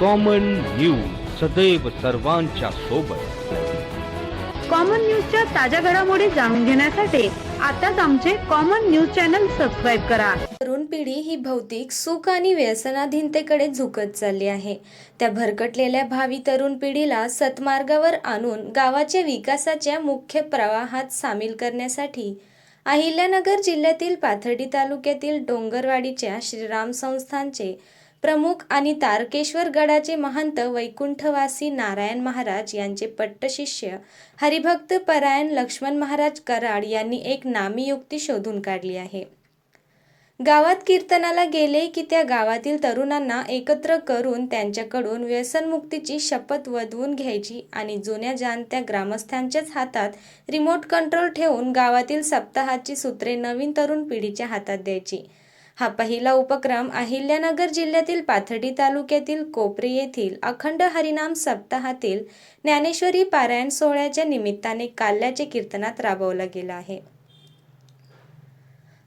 Common news सदैव सर्वांच्या सोबत. कॉमन न्यूजच्या ताज्या घडामोडी जाणून घेण्यासाठी आताच आमचे कॉमन न्यूज चॅनल सबस्क्राईब करा. तरुण पिढी ही भौतिक सुख आणि व्यसनाधीनतेकडे झुकत चालली आहे. त्या भरकटलेल्या भावी तरुण पिढीला सतमार्गावर आणून गावाच्या विकासाच्या मुख्य प्रवाहात सामील करण्यासाठी अहिल्यानगर जिल्ह्यातील पाथर्डी तालुक्यातील डोंगरवाडीच्या श्रीराम संस्थानचे प्रमुख आणि तारकेश्वर गडाचे महंत वैकुंठवासी नारायण महाराज यांचे पट्टशिष्य हरिभक्त परायण लक्ष्मण महाराज कराड यांनी एक नामी युक्ती शोधून काढली आहे. गावात कीर्तनाला गेले की त्या गावातील तरुणांना एकत्र करून त्यांच्याकडून व्यसनमुक्तीची शपथ वधवून घ्यायची आणि जुन्या जाणत्या ग्रामस्थांच्याच हातात रिमोट कंट्रोल ठेवून गावातील सप्ताहाची सूत्रे नवीन तरुण पिढीच्या हातात द्यायची. हा पहिला उपक्रम अहिल्यानगर जिल्ह्यातील पाथर्डी तालुक्यातील कोपरे येथील अखंड हरिनाम सप्ताहातील ज्ञानेश्वरी पारायण सोहळ्याच्या निमित्ताने काल्याच्या कीर्तनात राबवला गेला आहे.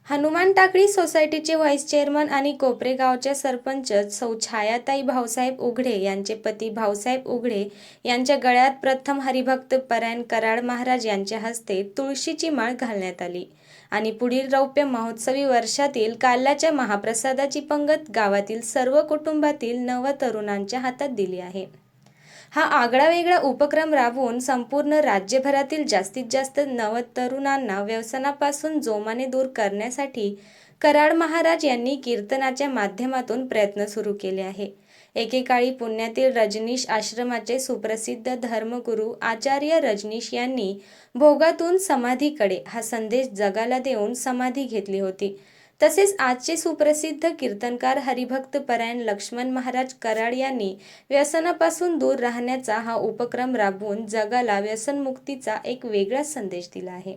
हनुमान टाकळी सोसायटीचे व्हाईस चेअरमन आणि कोपरे गावच्या सरपंच सौ छायाताई भाऊसाहेब उघडे यांचे पती भाऊसाहेब उघडे यांच्या गळ्यात प्रथम हरिभक्त परायण कराड महाराज यांच्या हस्ते तुळशीची माळ घालण्यात आली. आणि पुढील रौप्य महोत्सवी वर्षातील काल्याच्या महाप्रसादाची पंगत गावातील सर्व कुटुंबातील नव तरुणांच्या हातात दिली आहे. हा आगळा वेगळा उपक्रम राबवून संपूर्ण राज्यभरातील जास्तीत जास्त नव तरुणांना व्यसनापासून जोमाने दूर करण्यासाठी कराड महाराज यांनी कीर्तनाच्या माध्यमातून प्रयत्न सुरू केले आहे. एकेकाळी पुण्यातील रजनीश आश्रमाचे सुप्रसिद्ध धर्मगुरू आचार्य रजनीश यांनी भोगातून समाधीकडे हा संदेश जगाला देऊन समाधी घेतली होती. तसेच आजचे सुप्रसिद्ध कीर्तनकार हरिभक्त परायण लक्ष्मण महाराज कराड यांनी व्यसनापासून दूर राहण्याचा हा उपक्रम राबवून जगाला व्यसनमुक्तीचा एक वेगळाच संदेश दिला आहे.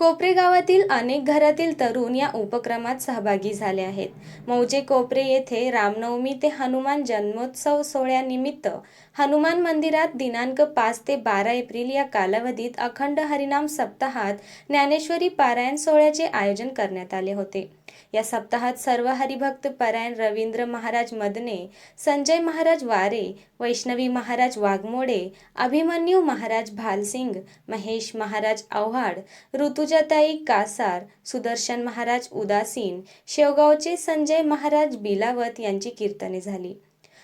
कोपरे गावातील अनेक घरातील तरुण या उपक्रमात सहभागी झाले आहेत. मौजे कोपरे येथे रामनवमी ते हनुमान जन्मोत्सव सोहळ्यानिमित्त हनुमान मंदिरात दिनांक पाच ते बारा एप्रिल या कालावधीत अखंड हरिनाम सप्ताहात ज्ञानेश्वरी पारायण सोहळ्याचे आयोजन करण्यात आले होते. या सप्ताहात सर्व हरिभक्त परायण रवींद्र महाराज मदने संजय महाराज वारे वैष्णवी महाराज वाघमोडे अभिमन्यू महाराज भालसिंग महेश महाराज आव्हाड ऋतुजाताई कासार सुदर्शन महाराज उदासीन शेवगावचे संजय महाराज बिलावत यांची कीर्तने झाली.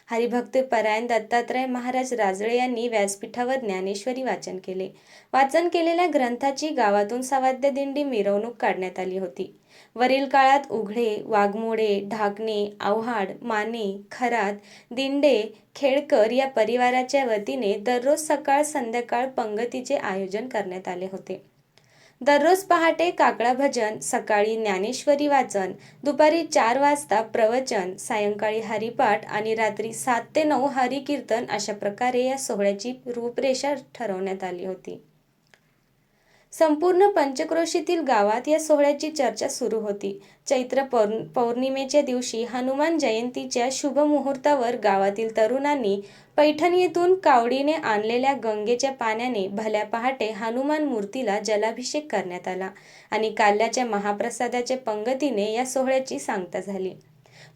हरिभक्त परायण दत्तात्रय महाराज राजळे यांनी व्यासपीठावर ज्ञानेश्वरी वाचन केले. वाचन केलेल्या ग्रंथाची गावातून सवाद्य दिंडी मिरवणूक काढण्यात आली होती. वरील काळात उघडे वाघमोडे ढाकणे आव्हाड माने खरात दिंडे खेडकर या परिवाराच्या वतीने दररोज सकाळ संध्याकाळ पंगतीचे आयोजन करण्यात आले होते. दररोज पहाटे काकडा भजन सकाळी ज्ञानेश्वरी वाचन दुपारी चार वाजता प्रवचन सायंकाळी हरिपाठ आणि रात्री सात ते नऊ हरिकीर्तन अशा प्रकारे या सोहळ्याची रूपरेषा ठरवण्यात आली होती. संपूर्ण पंचक्रोशीतील गावात या सोहळ्याची चर्चा सुरू होती. चैत्र पौर् पौर्णिमेच्या दिवशी हनुमान जयंतीच्या शुभमुहूर्तावर गावातील तरुणांनी पैठण येथून कावडीने आणलेल्या गंगेच्या पाण्याने भल्या पहाटे हनुमान मूर्तीला जलाभिषेक करण्यात आला आणि काल्याच्या महाप्रसादाच्या पंगतीने या सोहळ्याची सांगता झाली.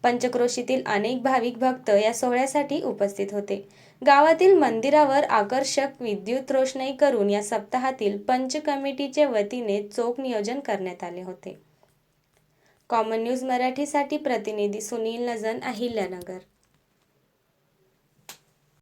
पंचक्रोशीतील अनेक भाविक भक्त या सोहळ्यासाठी उपस्थित होते. गावातील मंदिरावर आकर्षक विद्युत रोषणाई करून या सप्ताहातील पंच कमिटीच्या वतीने चोख नियोजन करण्यात आले होते. कॉमन न्यूज मराठीसाठी प्रतिनिधी सुनील नजन अहिल्यानगर.